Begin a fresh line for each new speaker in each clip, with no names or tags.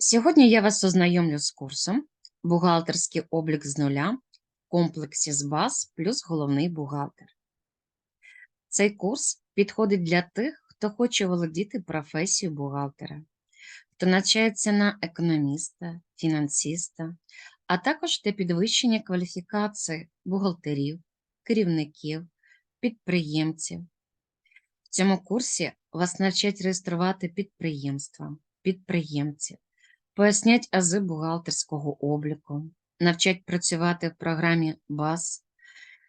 Сьогодні я вас ознайомлю з курсом Бухгалтерський облік з нуля в комплексі з баз плюс головний бухгалтер. Цей курс підходить для тих, хто хоче володіти професією бухгалтера, хто навчається на економіста, фінансиста, а також для підвищення кваліфікації бухгалтерів, керівників, підприємців. В цьому курсі вас навчать реєструвати підприємства, підприємців, пояснять ази бухгалтерського обліку, навчать працювати в програмі БАС,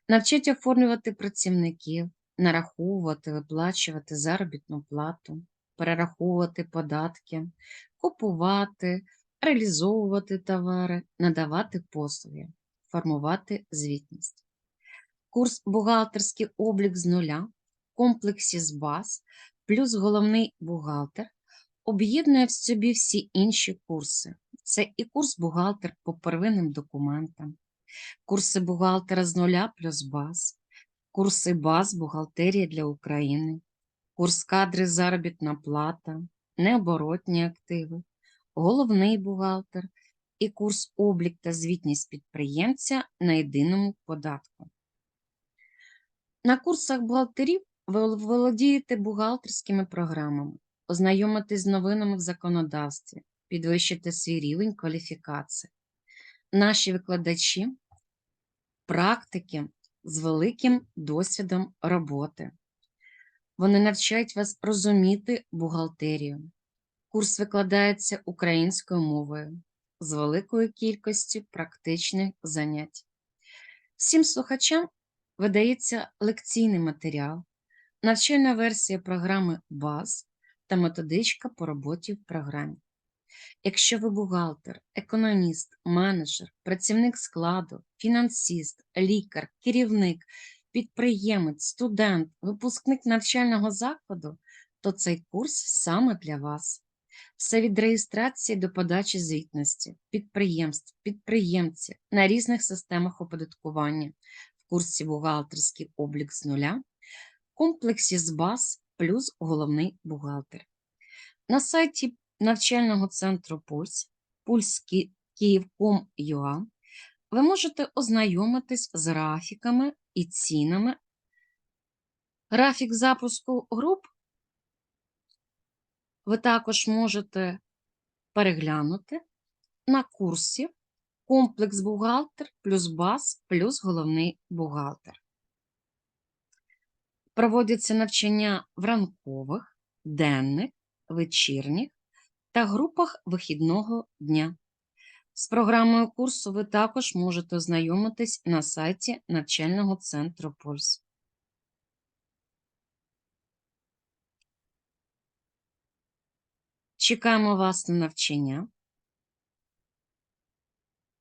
навчать оформлювати працівників, нараховувати, виплачувати заробітну плату, перераховувати податки, купувати, реалізовувати товари, надавати послуги, формувати звітність. Курс бухгалтерський облік з нуля в комплексі з баз плюс головний бухгалтер об'єднує в собі всі інші курси. Це і курс бухгалтер по первинним документам, курси бухгалтера з нуля плюс баз, курси баз бухгалтерія для України, курс кадри заробітна плата, необоротні активи, головний бухгалтер і курс облік та звітність підприємця на єдиному податку. На курсах бухгалтерів ви володієте бухгалтерськими програмами, ознайомитесь з новинами в законодавстві, підвищити свій рівень кваліфікації. Наші викладачі практики з великим досвідом роботи. Вони навчають вас розуміти бухгалтерію. Курс викладається українською мовою з великою кількістю практичних занять. Всім слухачам видається лекційний матеріал, навчальна версія програми БАЗ та методичка по роботі в програмі. Якщо ви бухгалтер, економіст, менеджер, працівник складу, фінансист, лікар, керівник, підприємець, студент, випускник навчального закладу, то цей курс саме для вас. Все від реєстрації до подачі звітності, підприємств, підприємців на різних системах оподаткування в курсі бухгалтерський облік з нуля, комплексі з баз плюс головний бухгалтер. На сайті навчального центру Пульс, pulskiev.com.ua ви можете ознайомитись з графіками і цінами. Графік запуску груп ви також можете переглянути на курсі комплекс бухгалтер плюс баз плюс головний бухгалтер. Проводяться навчання в ранкових, денних, вечірніх та групах вихідного дня. З програмою курсу ви також можете ознайомитись на сайті навчального центру Пульс. Чекаємо вас на навчання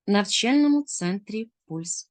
в навчальному центрі Пульс.